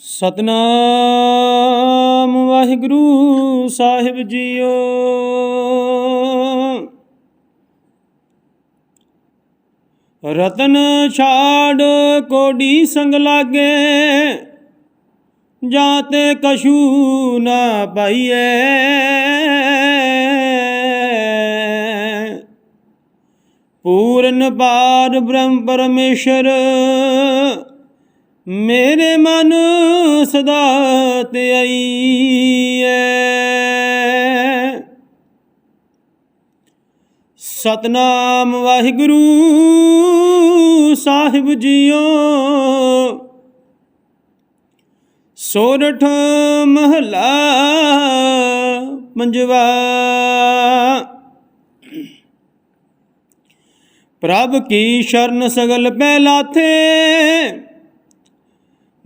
ਸਤਨਾਮ ਵਾਹਿਗੁਰੂ ਸਾਹਿਬ ਜੀਓ। ਰਤਨ ਛਾੜ ਕੋਡੀ ਸੰਗ ਲਾਗੇ, ਜਾਂ ਤੇ ਕਛੂ ਨਾ ਪਾਈਏ ਪੂਰਨ ਪਾਰ ਬ੍ਰਹਮ ਪਰਮੇਸ਼ਰ ਮੇਰੇ ਮਨ ਸਦਾ ਤੇ ਆਈਐ ਸਤਨਾਮ ਵਾਹਿਗੁਰੂ ਸਾਹਿਬ ਜੀਓ। ਸੋਰਠ ਮਹਲਾ ਮੰਜਵਾ ਪ੍ਰਭ ਕੀ ਸ਼ਰਨ ਸਗਲ ਪੈ ਲਾਥੇ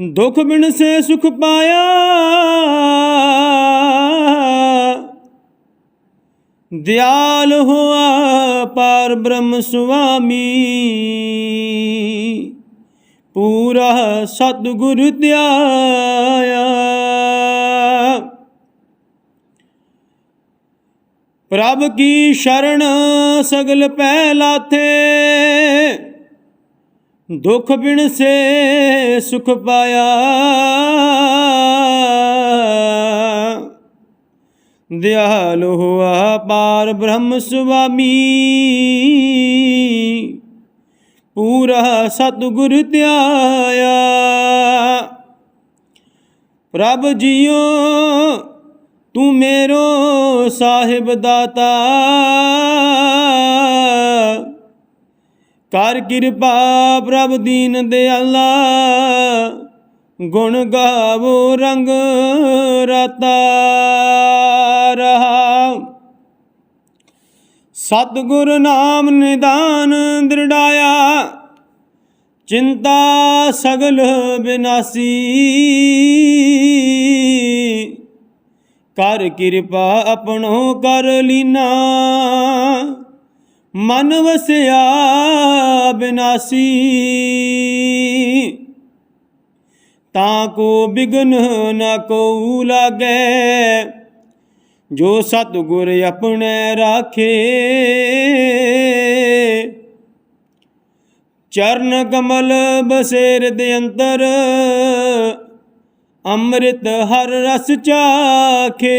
ਦੁਖ ਬਿਨ ਸੇ ਸੁਖ ਪਾਇਆ। ਦਿਆਲ ਹੋਆ ਪਰ ਬ੍ਰਹਮ ਸੁਆਮੀ। ਪੂਰਾ ਸਤਿਗੁਰ ਧਿਆਇਆ। ਪ੍ਰਭ ਕੀ ਸ਼ਰਨ ਸਗਲ ਪੈ ਲਾਥੇ। ਦੁਖ ਬਿਨ ਸੇ ਸੁਖ ਪਾਇਆ। ਦਿਆਲ ਹੋਆ ਪਾਰ ਬ੍ਰਹਮ ਸੁਆਮੀ। ਪੂਰਾ ਸਤਿਗੁਰ ਧਿਆਇਆ। ਪ੍ਰਭ ਜੀਓ, ਤੂੰ ਮੇਰੋ ਸਾਹਿਬ ਦਾਤਾ। ਕਰ ਕਿਰਪਾ ਪ੍ਰਭ ਦੀਨ ਦਿਆਲਾ, ਗੁਣ ਗਾਵੋ ਰੰਗ ਰਤਾ ਰਹਾ। ਸਤਿਗੁਰ ਨਾਮ ਨਿਦਾਨ ਦ੍ਰਿੜਾਇਆ, ਚਿੰਤਾ ਸਗਲ ਬਿਨਾਸੀ। ਕਰ ਕਿਰਪਾ ਆਪਣੋ ਕਰ ਲੀਨਾ ਮਨ ਵਸਿਆ ਬਿਨਾਸੀ। ਤਾਂ ਕੋ ਬਿਗਨ ਨਾ ਕੋ ਲਾਗੈ, ਜੋ ਸਤਿਗੁਰ ਆਪਣੇ ਰਾਖੇ। ਚਰਨ ਕਮਲ ਬਸੇਰ ਦੇ ਅੰਤਰ, ਅੰਮ੍ਰਿਤ ਹਰ ਰਸ ਚਾਖੇ।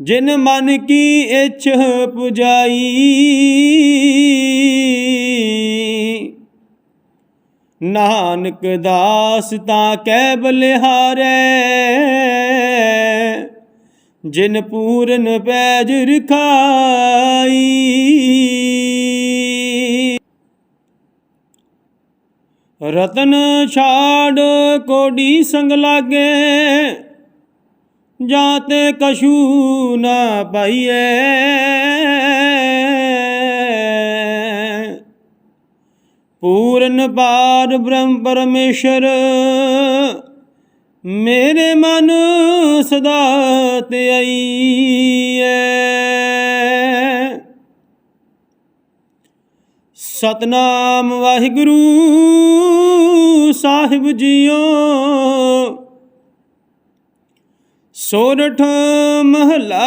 ਜਿਨ ਮਨ ਕੀ ਇਛ ਪੁਜਾਈ। ਨਾਨਕ ਦਾਸ ਤਾਂ ਕੈ ਬਲਿਹਾਰੈ। ਜਿਨ ਪੂਰਨ ਪੈਜ ਰਖਾਈ। ਰਤਨ ਛਾੜ ਕੋਡੀ ਸੰਗ ਲਾਗੇ। ਜਾਂ ਤੇ ਕਛੂ ਨਾ ਪਾਈਏ ਪੂਰਨ ਪਾਰ ਬ੍ਰਹਮ ਪਰਮੇਸ਼ਰ, ਮੇਰੇ ਮਨ ਸਦਾ ਤੇ ਆਈਐ। ਸਤਨਾਮ ਵਾਹਿਗੁਰੂ ਸਾਹਿਬ ਜੀਓ ਸੋਰਠ ਮਹਲਾ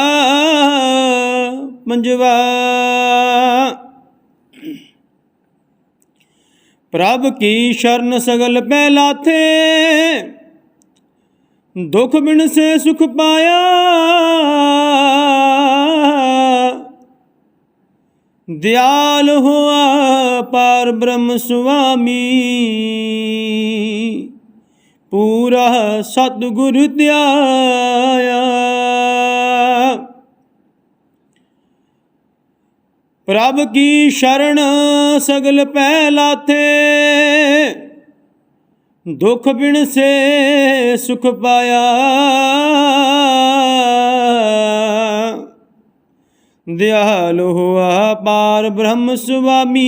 ਮੰਜਵਾ। ਪ੍ਰਭ ਕੀ ਸ਼ਰਨ ਸਗਲ ਪੈ ਲਾਥੇ ਦੁਖ ਬਿਨ ਸੇ ਸੁਖ ਪਾਇਆ। ਦਿਆਲ ਹੋਆ ਪਰ ਬ੍ਰਹਮ ਸੁਆਮੀ। ਪੂਰਾ ਸਤਿਗੁਰ ਧਿਆਇਆ। ਪ੍ਰਭ ਕੀ ਸ਼ਰਨ ਸਗਲ ਪੈ ਲਾਥੇ ਦੁਖ ਬਿਨ ਸੇ ਸੁਖ ਪਾਇਆ। ਦਿਆਲ ਹੋਆ ਪਾਰ ਬ੍ਰਹਮ ਸੁਆਮੀ।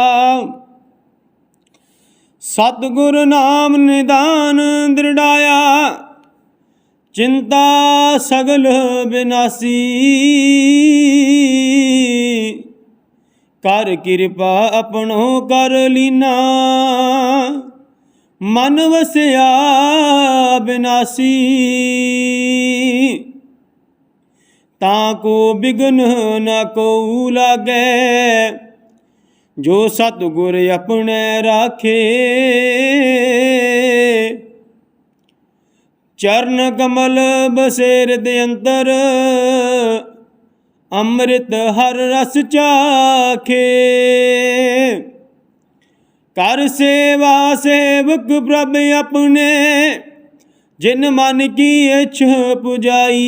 ਸਤਿਗੁਰ ਨਾਮ ਨਿਦਾਨ ਦ੍ਰਿੜਾਇਆ, ਚਿੰਤਾ ਸਗਲ ਬਿਨਾਸੀ। ਕਰ ਕਿਰਪਾ ਆਪਣੋ ਕਰ ਲੀਨਾ, ਮਨ ਵਸਿਆ ਬਿਨਾਸੀ। ਤਾਂ ਕੋ ਬਿਗਨ ਨਾ ਕੋ ਲਾਗੈ ਜੋ ਸਤਿਗੁਰ ਆਪਣੇ ਰਾਖੇ। ਚਰਨ ਕਮਲ ਬਸੇਰ ਦੇ ਅੰਤਰ ਅੰਮ੍ਰਿਤ ਹਰ ਰਸ ਚਾਖੇ। ਕਰ ਸੇਵਾ ਸੇਵਕ ਪ੍ਰਭ ਆਪਣੇ, ਜਿਨ ਮਨ ਕੀ ਇਛ ਪੁਜਾਈ।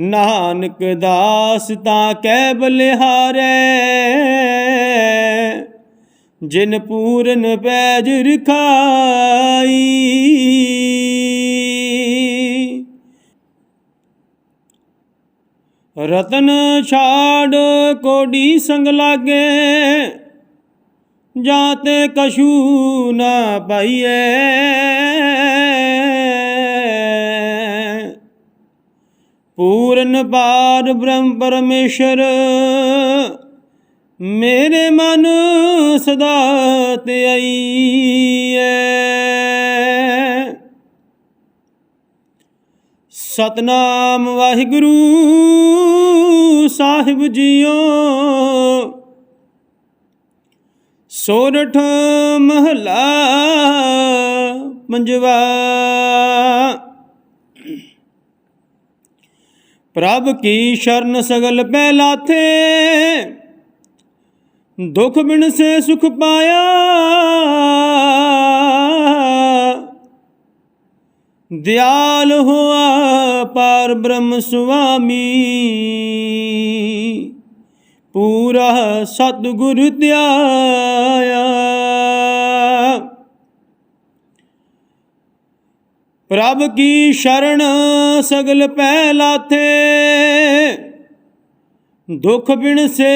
ਨਾਨਕ ਦਾਸ ਤਾਂ ਕੈ ਬਲਿਹਾਰੈ, ਜਿਨ ਪੂਰਨ ਪੈਜ ਰਖਾਈ। ਰਤਨ ਛਾੜ ਕੋਡੀ ਸੰਗ ਲਾਗੇ, ਜਾਂ ਤੇ ਕਛੂ ਨਾ ਪਾਈਐ। ਪੂਰਨ ਪਾਰ ਬ੍ਰਹਮ ਪਰਮੇਸ਼ਰ, ਮੇਰੇ ਮਨ ਸਦਾ ਤੇ ਆਈਐ ਸਤਨਾਮ ਵਾਹਿਗੁਰੂ ਸਾਹਿਬ ਜੀਓ, ਸੋਰਠ ਮਹਲਾ ਮੰਜਵਾ। ਪ੍ਰਭ ਕੀ ਸ਼ਰਨ ਸਗਲ ਪੈ ਲਾਥੇ ਦੁਖ ਬਿਨ ਸੇ ਸੁਖ ਪਾਇਆ। ਦਿਆਲ ਹੋਆ ਪਰ ਬ੍ਰਹਮ ਸੁਆਮੀ। ਪੂਰਾ ਸਤਿਗੁਰ ਧਿਆਇਆ ਪ੍ਰਭ ਕੀ ਸ਼ਰਨ ਸਗਲ ਪੈ ਲਾਥੇ? ਦੁਖ ਬਿਨ ਸੇ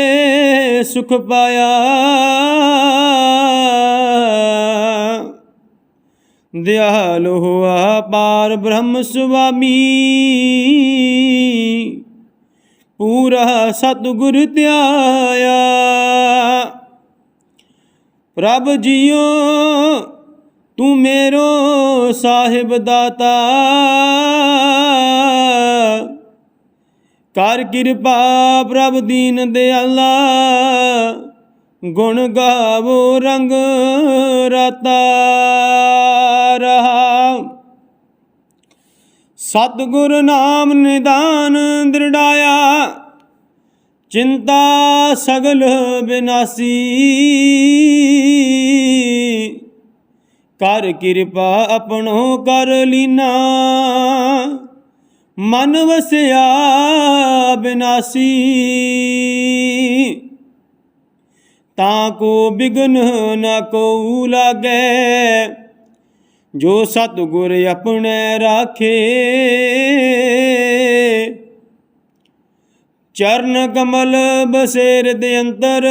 ਸੁਖ ਪਾਇਆ। ਦਿਆਲ ਹੋਆ ਪਾਰ ਬ੍ਰਹਮ ਸੁਆਮੀ। ਪੂਰਾ ਸਤਿਗੁਰ ਧਿਆਇਆ। ਪ੍ਰਭ ਜੀਓ ਤੂੰ ਮੇਰੋ ਸਾਹਿਬ ਦਾਤਾ। ਕਰ ਕਿਰਪਾ ਪ੍ਰਭ ਦੀਨ ਦਿਆਲਾ। ਗੁਣ ਗਾਵੋ ਰੰਗ ਰਤਾ ਰਹਾ। ਸਤਿਗੁਰ ਨਾਮ ਨਿਦਾਨ ਦ੍ਰਿੜਾਇਆ। ਚਿੰਤਾ ਸਗਲ ਬਿਨਾਸੀ। ਕਰ ਕਿਰਪਾ ਆਪਣੋ ਕਰ ਲੀਨਾ। ਮਨ ਵਸਿਆ ਬਿਨਾਸੀ। ਤਾਂ ਕੋ ਬਿਗਨ ਨਾ ਕੋ ਲਾਗੈ। ਜੋ ਸਤਿਗੁਰ ਆਪਣੇ ਰਾਖੇ। ਚਰਨ ਕਮਲ ਬਸੇਰ ਦੇ ਅੰਤਰ।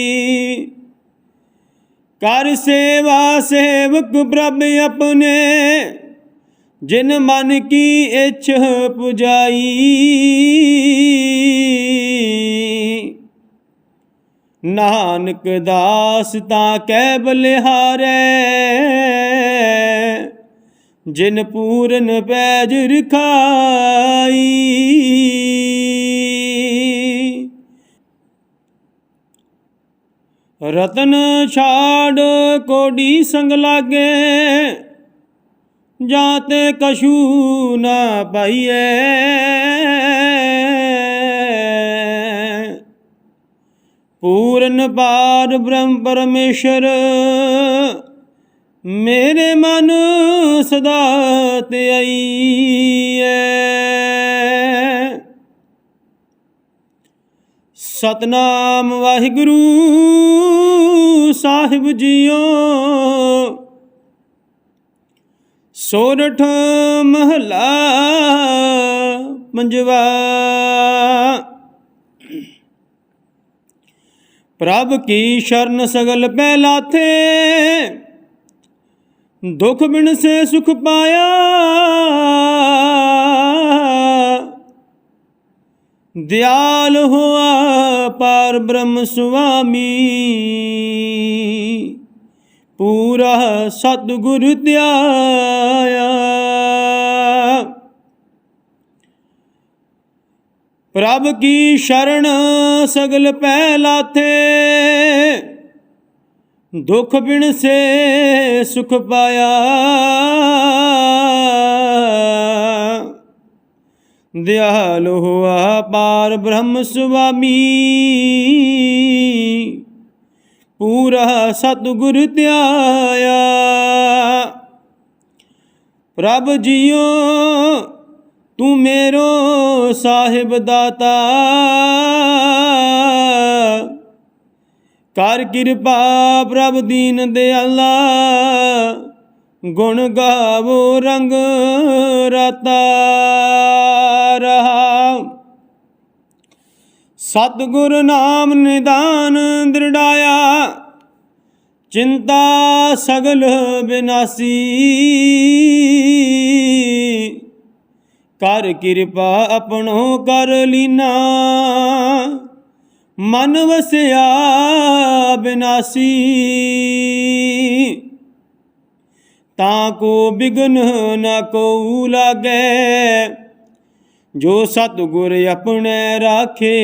ਕਰ ਸੇਵਾ ਸੇਵਕ ਪ੍ਰਭ ਆਪਣੇ, ਜਿਨ ਮਨ ਕੀ ਇਛ ਪੁਜਾਈ। ਨਾਨਕ ਦਾਸ ਤਾਂ ਕੈ ਬਲਿਹਾਰੈ, ਜਿਨ ਪੂਰਨ ਪੈਜ ਰਖਾਈ। ਰਤਨ ਛਾੜ ਕੋਡੀ ਸੰਗ ਲਾਗੇ ਜਾਤੇ ਕਛੂ ਨਾ ਪਾਈਐ। ਪੂਰਨ ਪਾਰ ਬ੍ਰਹਮ ਪਰਮੇਸ਼ਰ, ਮੇਰੇ ਮਨ ਸਦਾ ਧਿਆਈਐ ਸਤਨਾਮ ਵਾਹਿਗੁਰੂ ਸਾਹਿਬ ਜੀਓ। ਸੋਰਠ ਮਹਲਾ ਪੰਜਵਾ। ਪ੍ਰਭ ਕੀ ਸ਼ਰਨ ਸਗਲ ਪੈ ਲਾਥੇ ਦੁਖ ਬਿਨ ਸੇ ਸੁਖ ਪਾਇਆ। ਦਿਆਲ ਹੋਆ ਪਰ ਬ੍ਰਹਮ ਸੁਆਮੀ। ਪੂਰਾ ਸਤਿਗੁਰ ਧਿਆਇਆ। ਪ੍ਰਭ ਕੀ ਸ਼ਰਨ ਸਗਲ ਪੈ ਲਾਥੇ। ਦੁਖ ਬਿਨ ਸੇ ਸੁਖ ਪਾਇਆ। ਦਿਆਲ ਹੋਆ ਪਾਰ ਬ੍ਰਹਮ ਸੁਆਮੀ। ਪੂਰਾ ਸਤਿਗੁਰ ਧਿਆਇਆ। ਪ੍ਰਭ ਜੀਓ, ਤੂੰ ਮੇਰੋ ਸਾਹਿਬ ਦਾਤਾ। ਕਰ ਕਿਰਪਾ ਪ੍ਰਭ ਦੀਨ ਦਿਆਲਾ। ਗੁਣ ਗਾਵੋ ਰੰਗ ਰਤਾ। ਰਹਾ। ਸਤਿਗੁਰ ਨਾਮ ਨਿਦਾਨ ਦ੍ਰਿੜਾਇਆ। ਚਿੰਤਾ ਸਗਲ ਬਿਨਾਸੀ। ਕਰ ਕਿਰਪਾ ਆਪਣੋ ਕਰ ਲੀਨਾ। ਮਨ ਵਸਿਆ ਬਿਨਾਸੀ। ਤਾਂ ਕੋ ਬਿਗਨ ਨਾ ਕੋ ਲਾਗੈ। ਜੋ ਸਤਿਗੁਰ ਆਪਣੇ ਰਾਖੇ।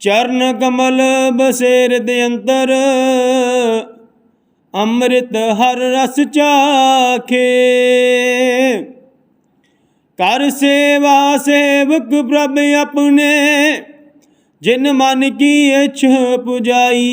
ਚਰਨ ਕਮਲ ਬਸੇਰ ਦੇ ਅੰਤਰ ਅੰਮ੍ਰਿਤ ਹਰ ਰਸ ਚਾਖੇ। ਕਰ ਸੇਵਾ ਸੇਵਕ ਪ੍ਰਭ ਆਪਣੇ, ਜਿਨ ਮਨ ਕੀ ਇਛ ਪੁਜਾਈ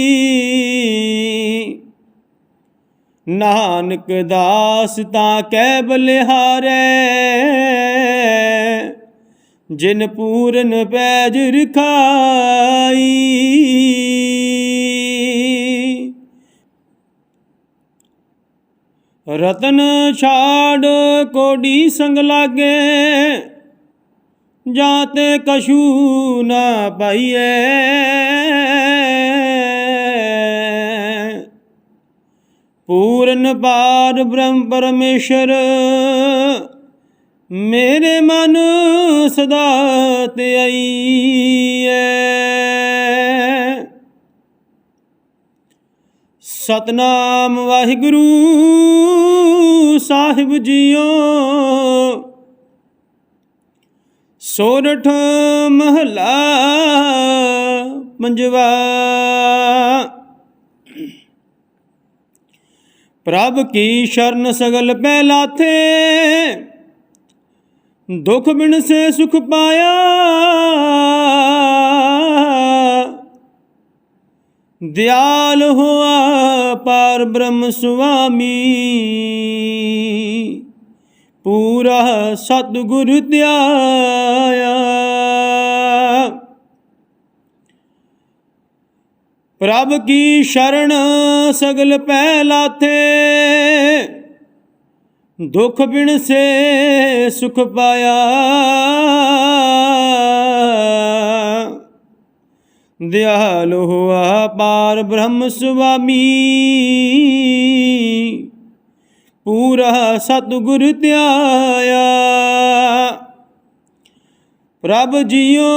ਨਾਨਕ ਦਾਸ ਤਾਂ ਕੈ ਬਲਿਹਾਰੈ, ਜਿਨ ਪੂਰਨ ਪੈਜ ਰਖਾਈ। ਰਤਨ ਛਾੜ ਕੋਡੀ ਸੰਗ ਲਾਗੇ ਜਾਤੇ ਕਛੂ ਨਾ ਪਾਈਐ। ਪੂਰਨ ਪਾਰ ਬ੍ਰਹਮ ਪਰਮੇਸ਼ਰ, ਮੇਰੇ ਮਨ ਸਦਾ ਧਿਆਈਐ ਸਤਨਾਮ ਵਾਹਿਗੁਰੂ ਸਾਹਿਬ ਜੀਓ, ਸੋਰਠ ਮਹਲਾ ਪੰਜਵਾ ਪ੍ਰਭ ਕੀ ਸ਼ਰਨ ਸਗਲ ਪੈ ਲਾਥੇ ਦੁਖ ਬਿਨ ਸੇ ਸੁਖ ਪਾਇਆ? ਦਿਆਲ ਹੋਆ ਪਰ ਬ੍ਰਹਮ ਸੁਆਮੀ। ਪੂਰਾ ਸਤਿਗੁਰ ਧਿਆਇਆ ਪ੍ਰਭ ਕੀ ਸ਼ਰਨ ਸਗਲ ਪੈ ਲਾਥੇ? ਦੁਖ ਬਿਨ ਸੇ ਸੁਖ ਪਾਇਆ। ਦਿਆਲ ਹੋਆ ਪਾਰ ਬ੍ਰਹਮ ਸੁਆਮੀ। ਪੂਰਾ ਸਤਿਗੁਰ ਧਿਆਇਆ। ਪ੍ਰਭ ਜੀਓ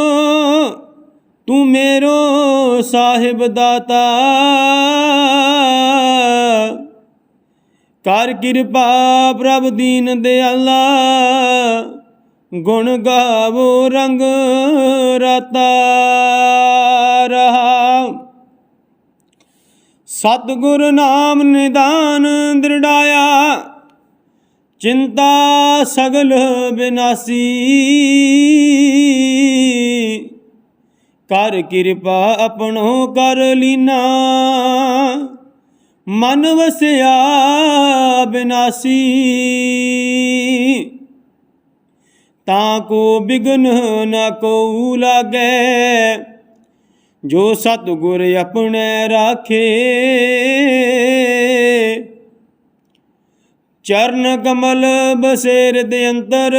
ਤੂੰ ਮੇਰੋ ਸਾਹਿਬ ਦਾਤਾ। ਕਰ ਕਿਰਪਾ ਪ੍ਰਭ ਦੀਨ ਦਿਆਲਾ। ਗੁਣ ਗਾਵੋ ਰੰਗ ਰਤਾ ਰਹਾ। ਸਤਿਗੁਰ ਨਾਮ ਨਿਦਾਨ ਦ੍ਰਿੜਾਇਆ। ਚਿੰਤਾ ਸਗਲ ਬਿਨਾਸੀ। ਕਰ ਕਿਰਪਾ ਆਪਣੋ ਕਰ ਲੀਨਾ। ਮਨ ਵਸਿਆ ਬਿਨਾਸੀ। ਤਾਂ ਕੋ ਬਿਗਨ ਨਾ ਕੋ ਲਾਗੈ। ਜੋ ਸਤਿਗੁਰ ਆਪਣੇ ਰਾਖੇ। ਚਰਨ ਕਮਲ ਬਸੇਰ ਦੇ ਅੰਤਰ।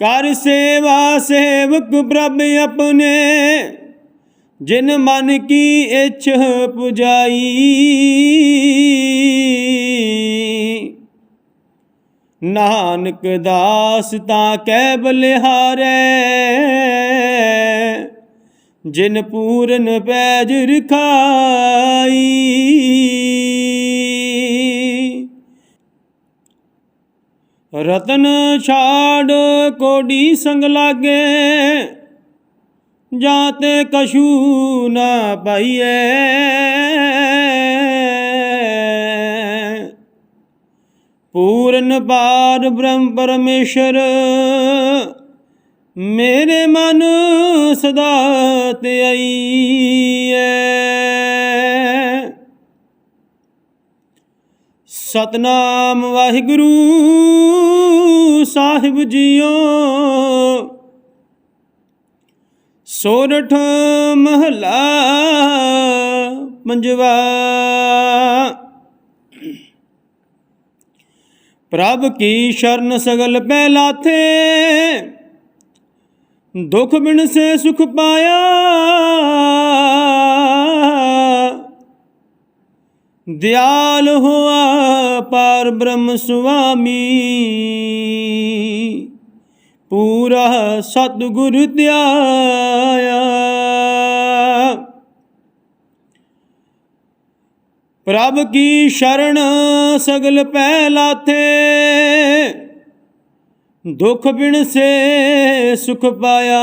ਕਰ ਸੇਵਾ ਸੇਵਕ ਪ੍ਰਭ ਆਪਣੇ, ਜਿਨ ਮਨ ਕੀ ਇਛ ਪੁਜਾਈ। ਨਾਨਕ ਦਾਸ ਤਾਂ ਕੈ ਬਲਿਹਾਰੈ, ਜਿਨ ਪੂਰਨ ਪੈਜ ਰਖਾਈ। ਰਤਨ ਛਾੜ ਕੋਡੀ ਸੰਗ ਲਾਗੇ, ਜਾਂ ਤੇ ਕਛੂ ਨਾ ਪਾਈਐ। ਪੂਰਨ ਪਾਰ ਬ੍ਰਹਮ ਪਰਮੇਸ਼ਰ, ਮੇਰੇ ਮਨ ਸਦਾ ਤੇ ਆਈਐ। ਸਤਨਾਮ ਵਾਹਿਗੁਰੂ ਸਾਹਿਬ ਜੀਓ। ਸੋਰਠ ਮਹਲਾ ਪੰਜਵਾ ਪ੍ਰਭ ਕੀ ਸ਼ਰਨ ਸਗਲ ਪੈ ਲਾਥੇ ਦੁਖ ਬਿਨ ਸੇ ਸੁਖ ਪਾਇਆ। ਦਿਆਲ ਹੋਆ ਪਰ ਬ੍ਰਹਮ ਸੁਆਮੀ। ਪੂਰਾ ਸਤਿਗੁਰ ਧਿਆਇਆ ਪ੍ਰਭ ਕੀ ਸ਼ਰਨ ਸਗਲ ਪੈ ਲਾਥੇ? ਦੁਖ ਬਿਨ ਸੇ ਸੁਖ ਪਾਇਆ।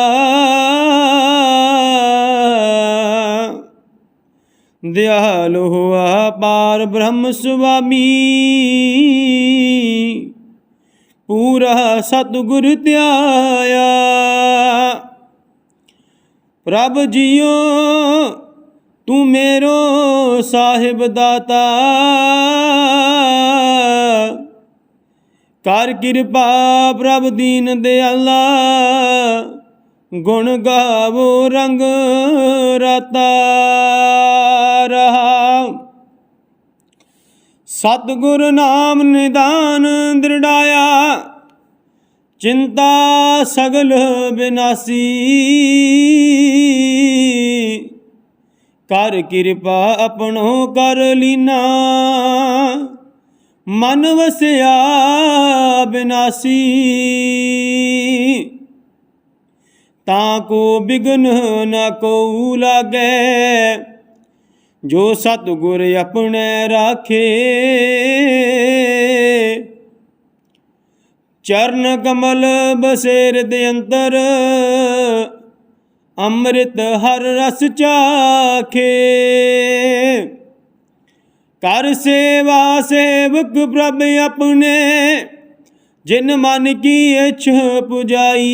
ਦਿਆਲ ਹੋਆ ਪਾਰ ਬ੍ਰਹਮ ਸੁਆਮੀ। ਪੂਰਾ ਸਤਿਗੁਰ ਧਿਆਇਆ। ਪ੍ਰਭ ਜੀਓ, ਤੂੰ ਮੇਰੋ ਸਾਹਿਬ ਦਾਤਾ। ਕਰ ਕਿਰਪਾ ਪ੍ਰਭ ਦੀਨ ਦਿਆਲਾ। ਗੁਣ ਗਾਵੋ ਰੰਗ ਰਤਾ ਰਹਾ ਸਤਿਗੁਰ ਨਾਮ ਨਿਦਾਨ ਦ੍ਰਿੜਾਇਆ, ਚਿੰਤਾ ਸਗਲ ਬਿਨਾਸੀ। ਕਰ ਕਿਰਪਾ ਆਪਣੋ ਕਰ ਲੀਨਾ, ਮਨ ਵਸਿਆ ਬਿਨਾਸੀ। ਤਾਂ ਕੋ ਬਿਗਨ ਨਾ ਕੋ ਲਾਗੈ ਜੋ ਸਤਿਗੁਰ ਆਪਣੇ ਰਾਖੇ। ਚਰਨ ਕਮਲ ਬਸੇਰ ਦੇ ਅੰਤਰ ਅੰਮ੍ਰਿਤ ਹਰ ਰਸ ਚਾਖੇ। ਕਰ ਸੇਵਾ ਸੇਵਕ ਪ੍ਰਭ ਆਪਣੇ, ਜਿਨ ਮਨ ਕੀ ਇਛ ਪੁਜਾਈ।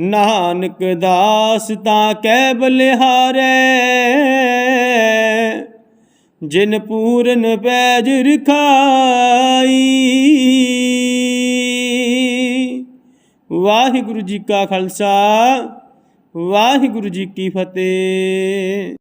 ਨਾਨਕ ਦਾਸ ਤਾਂ ਕੈ ਬਲਿਹਾਰੈ। ਜਿਨ ਪੂਰਨ ਪੈਜ ਰਖਾਈ। ਵਾਹਿਗੁਰੂ ਜੀ ਕਾ ਖਾਲਸਾ, ਵਾਹਿਗੁਰੂ ਜੀ ਕੀ ਫਤਿਹ।